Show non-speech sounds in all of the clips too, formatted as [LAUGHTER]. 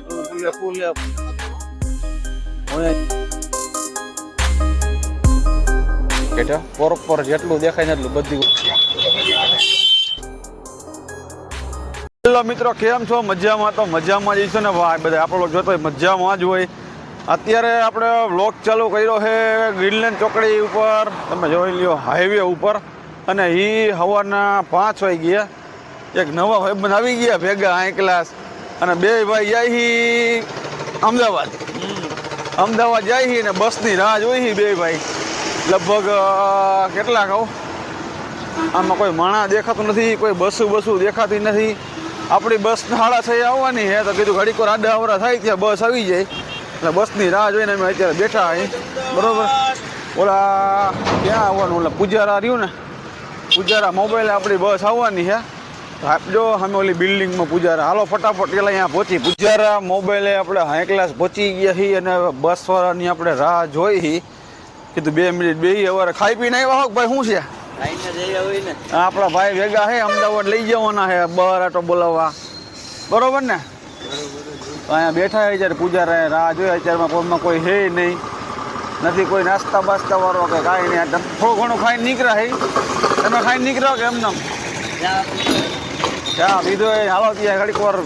Chocolate ફૂલે ફૂલે બેટા proper જેટલું દેખાય એટલું બધું હેલો મિત્રો, કેમ છો? મજામાં તો મજામાં જઈશું ને. ભાઈ બધા આપણો જોતો હોય મજામાં જ હોય. અત્યારે આપણે વ્લોગ ચાલુ કર્યો છે ગ્રીનલેન્ડ ચોકડી ઉપર. તમે જોઈ લ્યો હાઈવે ઉપર. અને એ હવાના પાંચ વાગી ગયા એક નવા ભાઈબંધ આવી ગયા, ભેગા હાઈ ક્લાસ અને બે ભાઈ જાય હી અમદાવાદ. અમદાવાદ જાય હી ને બસની રાહ જોઈ હી બે ભાઈ. લગભગ કેટલા કહું આમાં કોઈ માણા દેખાતું નથી કોઈ બસું બસું દેખાતી નથી. આપણી બસ સાડા છ આવવાની છે તો કીધું ઘડીક વાર આડા અવરા થાય ત્યાં બસ આવી જાય. એટલે બસની રાહ જોઈને અમે અત્યારે બેઠા અહીં બરોબર? ઓલા ક્યાં આવવાનું? ઓલા પૂજારા રહ્યું ને? પૂજારા મોબાઈલ આપણી બસ આવવાની છે આપજો અમે ઓલી બિલ્ડિંગમાં પૂજારા. હાલો ફટાફટ પેલા અહીંયા પહોંચી. પૂજારા મોબાઈલે આપણે હાઈ ક્લાસ પહોંચી ગયા છીએ અને બસવાળાની આપણે રાહ જોઈ કીધું બે મિનિટ બે અવારે ખાઈ પીને આવ્યા હો કે ભાઈ શું છે? જઈ આપણા ભાઈ ભેગા છે અમદાવાદ લઈ જવાના છે બહાર આટો બોલાવવા. બરોબર ને? અહીંયા બેઠા હોય જ્યારે પૂજારા રાહ જોઈએ અત્યારમાં કોઈમાં કોઈ છે નહીં. નથી કોઈ નાસ્તા બાસ્તા વાળો કે કાંઈ નહીં. થોડું ઘણું ખાઈને નીકળ્યા છે તમે ખાઈને નીકળ્યા કે એમને? ચા પીધો એ હાલો ત્યાં ઘડીક વાર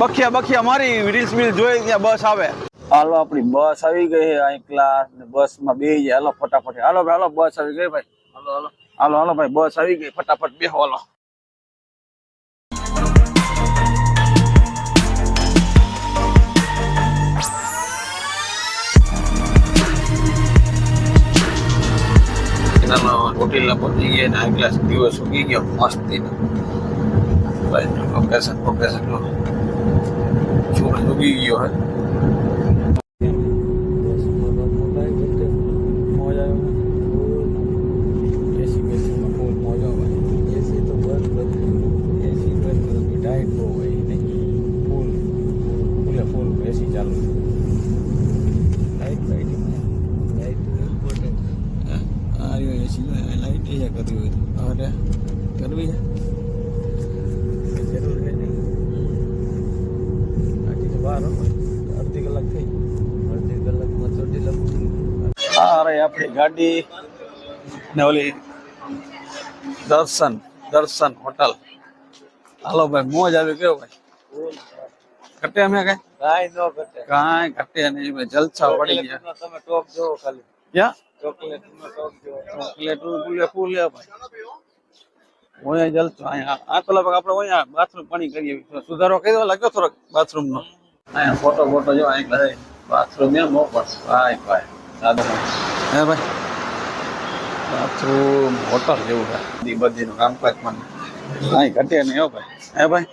બખિયા બખિયા મારી રીલ્સ બીલ જોઈ ત્યાં બસ આવે. હાલો આપણી બસ આવી ગઈ છે અહીં ક્લાસ ને બસમાં બે જાય હાલો ફટાફટ. હાલો ભાઈ હાલો બસ આવી ગઈ ભાઈ. હાલો હાલો. હાલો હાલો ભાઈ બસ આવી ગઈ. ફટાફટ બેહો હાલો. હોટેલના પહોંચી ગયા ને આ ગ્લાસ દિવસ ઉગી ગયો મસ્તી ભાઈ લોકેશન લોકેશન છોકરો ઉગી ગયો હે એસી બેસીમાં ફૂલ મોજ આવે એસી તો બંધ કરી એસી બંધ કરી ટાઈટ બહુ હોય નહીં ફૂલ ફૂલે ફૂલ એસી ચાલુ લાઈટ લાઈટ લાઈટ ઇમ્પોર્ટન્ટ આ રહ્યો એસી લાઈટ એ કરવી હોય અરે કરવી છે જરૂર છે નહીં આથી તો બહાર હોય અડધી કલાક થઈ અડધી કલાકમાં ચોટી લખું આ ગાડી ને ઓલી દર્શન દર્શન હોટલ. હાલો ભાઈ મોજ આવી ગયો ભાઈ. ઘટે અમે કઈ? કાંઈ નો ઘટે. કાંઈ ઘટે નહીં ભાઈ જલસા પડી ગયા. તમે ટોપ જોવો ખાલી. ક્યાં? ચોકલેટ ટોપ જો ચોકલેટ ફૂલે ફૂલે ભાઈ. ઓયા જલસો અહીંયા આ તો લગભગ આપણે ઓયા બાથરૂમ પાણી કરીએ. સુધારો કર્યો લાગ્યો થોડોક બાથરૂમ નો? અહીંયા ફોટો ફોટો જો અહીંયા બાથરૂમ એમ મોપર ભાઈ ભાઈ. હે ભાઈ? બાથરૂમ હોટલ જેવું છે. બધી બધીનું કામકાજ મને કાંઈ ઘટે નહીં હો ભાઈ. હે ભાઈ?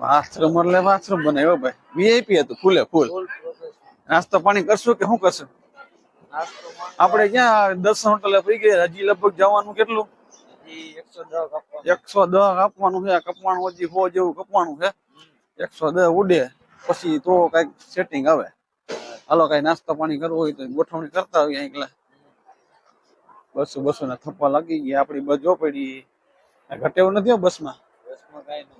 બાથરૂમ એટલે બાથરૂમ બને હો ભાઈ. વીઆઈપી હતું ફૂલે ફૂલ નાસ્તો પાણી કરશું કે શું કરશું? આપણે ક્યાં દર્શન હોટલે પડી ગયા? હજી લગભગ જવાનું કેટલું? એકસો દહ કાપવાનું દસ છે કપવાનું હજી હો જેવું કપવાનું છે. એકસો દહ ઉડે. પછી તો કંઈક સેટિંગ આવે. હાલો કઈ નાસ્તો પાણી કરવો હોય તો ગોઠવણી કરતા હોય એકલા. બસો બસો ના થપ્પા લાગી ગયા આપડી બસ જો પડી. ઘટે એવું નથી બસમાં?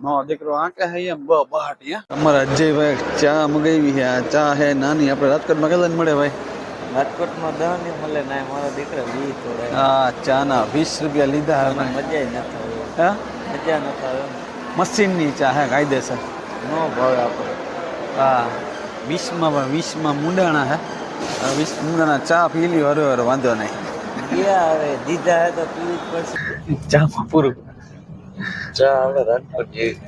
નો દીકરો આંકે હે એમ બ બહાટી અમારા અજયભાઈ ચા મગાવી છે આ ચા હે નાની આપણે રાજકોટમાં કેટલા મળે ભાઈ? રાજકોટમાં દહની મળે ના મારો દીકરા વી ચા ના વીસ રૂપિયા લીધા હે મને ભાઈ. મજા ન થાય હે? મજા ન થાય મશીનની ચા હે કાયદેસર. નો ભાવે આપણે. હા. વીસમાં પણ વીસમાં મુંડાણા હે. આ વીસ મુંડાણા ચા પી લ્યો હરો હરો વાંધો નહીં. હવે દીધા હે તો પીવી જ પડશે. ચામાં પૂરું. ચા આવે રાજકોટ જેવી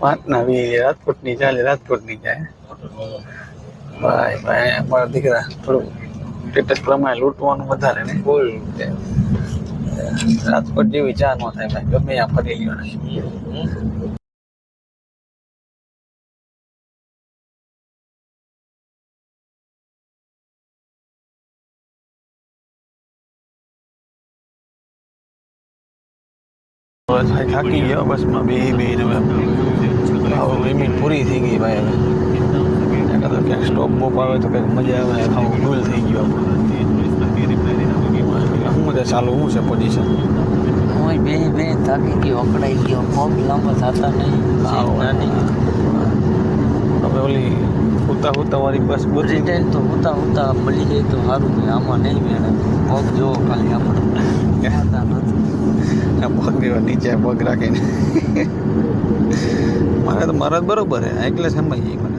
પાંચના વી રાજકોટની ચાલે રાજકોટની જાય. ભાઈ ભાઈ અમારા દીકરા થોડું સ્ટેટસ પ્રમાણે લૂંટવાનું વધારે ને બોલ રાજકોટ જેવી ચા ન થાય ભાઈ. ગમે આ ફરી લ્યો બસ ભાઈ થાકી ગયો બસમાં બે બે હવે લિમિટ પૂરી થઈ ગઈ ભાઈ હવે. ક્યાંક સ્ટોપ બોપ આવે તો કંઈક મજા આવે આવું ભૂલ થઈ ગયો શું બધા ચાલુ શું છે પોઝિશન હું બે બે થાકી ગયો અકડાઈ ગયો પગ લાંબા થતા નહીં હવે ઓલી ઉતા ઉતા વાળી બસ બધી જાય તો ઉતા ઉતા મળી જાય તો સારું આમાં નહીં મેળે. પગ જોવો ખાલી આપણે. [LAUGHS] કહેતા નથી. પગ દેવા નીચે પગ રાખીને. મારે તો મારા જ બરોબર હે એટલે સમય જાય મને.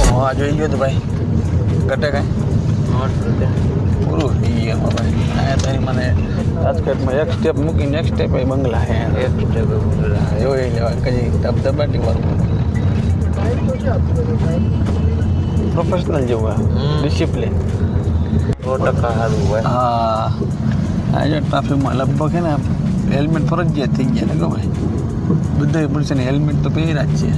ઓહો, આ જોઈ ગયો તો ભાઈ. ઘટે કાંઈ? પૂરું થઈ ગયું આ તારી મને રાજકોટમાં એક સ્ટેપ મૂકીને એક સ્ટેપ એ બંગલા હે એક સ્ટેપ જોઈ લેવા કઈ ધબધબાટી વાળું પ્રોફેશનલ જેવું હોય. ડિસિપ્લિન સો ટકા સારું હોય. હા. આજે ટ્રાફિકમાં લગભગ છે ને હેલ્મેટ ફરજિયાત થઈ ગયા ને ગમે બધા પુરુષોને હેલ્મેટ તો પહેર્યા જ છે.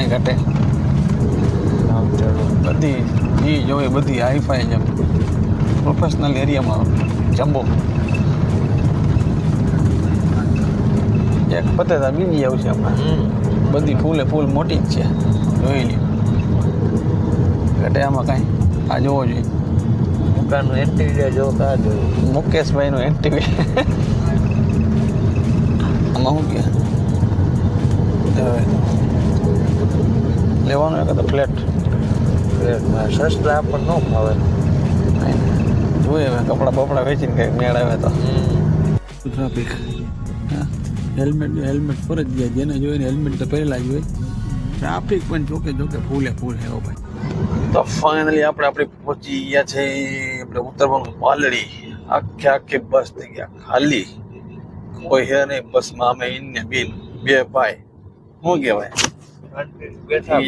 કાંઈ ઘટે. બધી એ જોવે બધી હાઈફાઈ જેમ. પ્રોફેશનલ એરિયામાં જમ્બો. એક પતે તો બીજી આવશે હમણાં. હમ. બધી ફૂલે ફૂલ મોટી જ છે. જોઈ લ્યો. ઘટે આમાં કાંઈ? આ જોવો જોઈએ. દુકાનનું એન્ટિરિયર જો કા જોયું? મુકેશભાઈનું એન્ટીવી આમાં શું કે લેવાનું એક તો ફ્લેટ સસ્તા આપણને ન ફાવે જોઈએ હવે કપડાં બપડા વેચીને કંઈક મેળવે તો. ટ્રાફિક હેલ્મેટ હેલ્મેટ ફરજિયાત જેને જોઈને હેલ્મેટ તો પહેલાં જ હોય. ટ્રાફિક પણ જોકે જોકે ફૂલે ફૂલે હો ભાઈ. તો ફાઇનલી આપણે આપણે પહોંચી ગયા છે આપણે ઉત્તરવાનું પાલડી. આખે આખી બસ થઈ ગયા. ખાલી. કોઈ હે નહીં બસમાં અમે ઇનને બિન બે ભાઈ. શું કહેવાય? બેઠા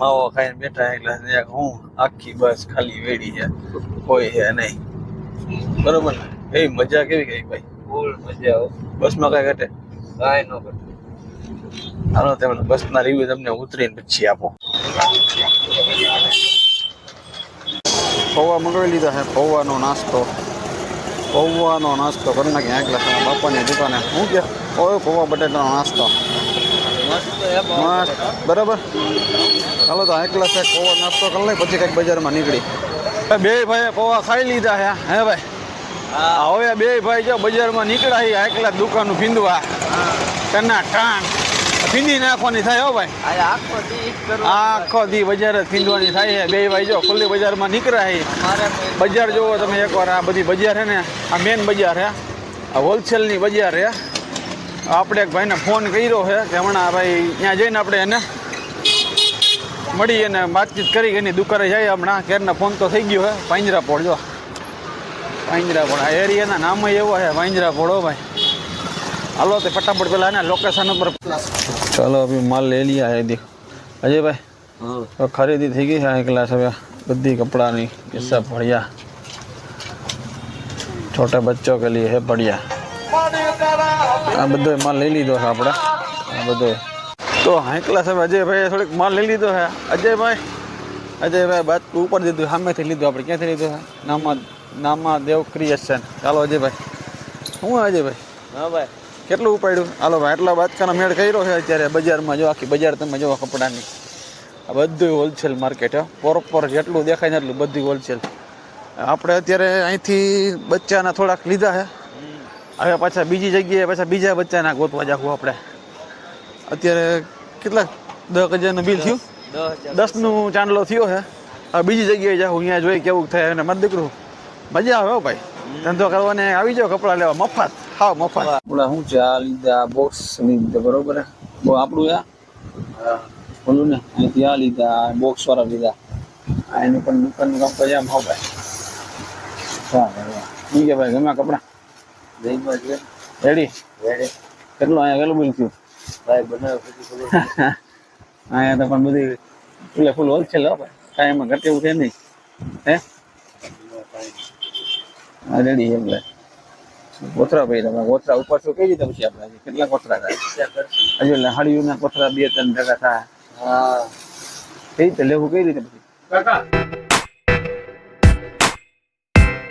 માવો ખાઈને બેઠા એટલે એક હું આખી બસ ખાલી વેડી છે. કોઈ છે નહીં. બરોબર ને? એ મજા કેવી ગઈ ભાઈ? ફૂલ મજા બસમાં કઈ ઘટે? કાંઈ ન ઘટે. હાલો તમને બસના રિવ્યુ તમને ઉતરીને પછી આપો. પૌવા મંગાવી લીધા છે પૌવાનો નાસ્તો. પૌવાનો નાસ્તો કરી નાખી આગલા તમારા બાપાની દુકાને. શું કે ઓય પૌવા બટેટાનો નાસ્તો. મસ્ત. બરાબર? ચાલો તો એકલા છે પૌવા નાસ્તો કરી લઈ પછી કંઈક બજારમાં નીકળી. બે ભાઈ પૌવા ખાઈ લીધા હે હે ભાઈ? હવે બે ભાઈ જો બજારમાં નીકળ્યા એકલા દુકાનનું ભીંદવા તેના ટાણ ફીંદી નાખવાની થાય હો ભાઈ. આખો દી બજાર જ ફીંદવાની થાય છે બે ભાઈ જો ખુલ્લી બજારમાં નીકળ્યા. બજાર જોવો તમે એકવાર આ બધી બજાર છે ને આ મેન બજાર છે આ હોલસેલની બજાર છે આપણે એક ભાઈને ફોન કર્યો છે કે હમણાં ભાઈ ત્યાં જઈને આપણે એને મળી અને વાતચીત કરી એની દુકાને જાય હમણાં કેરના ફોન તો થઈ ગયો છે પાંજરાપોળ જો પાંજરાપોળ આ એરિયાના નામ એવો છે પાંજરાપોળ હો ભાઈ હાલો તે ફટાફટ પેલા ને લોકેશન ઉપર ચાલો અભી માલ લે लिया है देखो अजय હા तो खरीदी થઈ ગઈ છે એક ક્લાસ હવે બધી કપડાની ये सब बढ़िया छोटे बच्चों के लिए है बढ़िया આ બધો માલ લઈ લીધો છે આપણે. આ બધો. તો હાઈ ક્લાસ હવે અજયભાઈ થોડીક માલ લઈ લીધો છે. અજયભાઈ અજયભાઈ બાદ ઉપર દીધું સામેથી લીધું આપણે ક્યાંથી લીધું છે? નામા નામા દેવ ક્રિએશન ચાલો અજયભાઈ. શું અજયભાઈ? હા ભાઈ. કેટલું ઉપાડ્યું? હાલો ભાઈ એટલા બાદકાનો મેળ કર્યો છે અત્યારે બજારમાં. જો આખી બજાર તમે જો કપડાની. આ બધું હોલસેલ માર્કેટ હો. પ્રોપર જેટલું દેખાય ને એટલું બધું હોલસેલ આપણે અત્યારે અહીંથી બચ્ચાના થોડાક લીધા છે. હવે પાછા બીજી જગ્યાએ પાછા બીજા બચ્ચાના ગોતવા જાખું આપણે. અત્યારે કેટલા? દસ હજારનું બિલ થયું? દસનું ચાંદલો થયો છે હવે બીજી જગ્યાએ જાઉં અહીંયા જોઈ કેવું થાય અને મારું દીકરું. મજા આવે હો ભાઈ. ધંધો કરવાને આવી જાઓ, કપડાં લેવા. મફત. હા મફત. પેલા શું છે આ લીધા બોક્સ લીધા, બરોબર હે? બહુ આપણું આ? હા બોલું ને, અહીંથી આ લીધા બોક્સ વાળા લીધા. આ એનું પણ દુકાનનું કામ કર્યા હો ભાઈ. હા ભાઈ શું કે ભાઈ ગમે કપડાં? રેડી રેડે કેટલું અહીંયા કેટલું થયું? ભાઈ બનાવ [LAUGHS] અહીંયા તો પણ બધી ફૂલે ફૂલ હોલસેલ હો ભાઈ. કાંઈ એમાં ઘટે એવું છે નહીં. હે? રેડી એમ ભાઈ. કોથરા ભાઈ તમે કોથરા ઉપર શું કઈ રીતે પછી આપણે કેટલા કોથરા થાય હજુ કોથરા બે ત્રણ ટકા થાય. હા. કઈ રીતે લેવું કઈ રીતે પછી?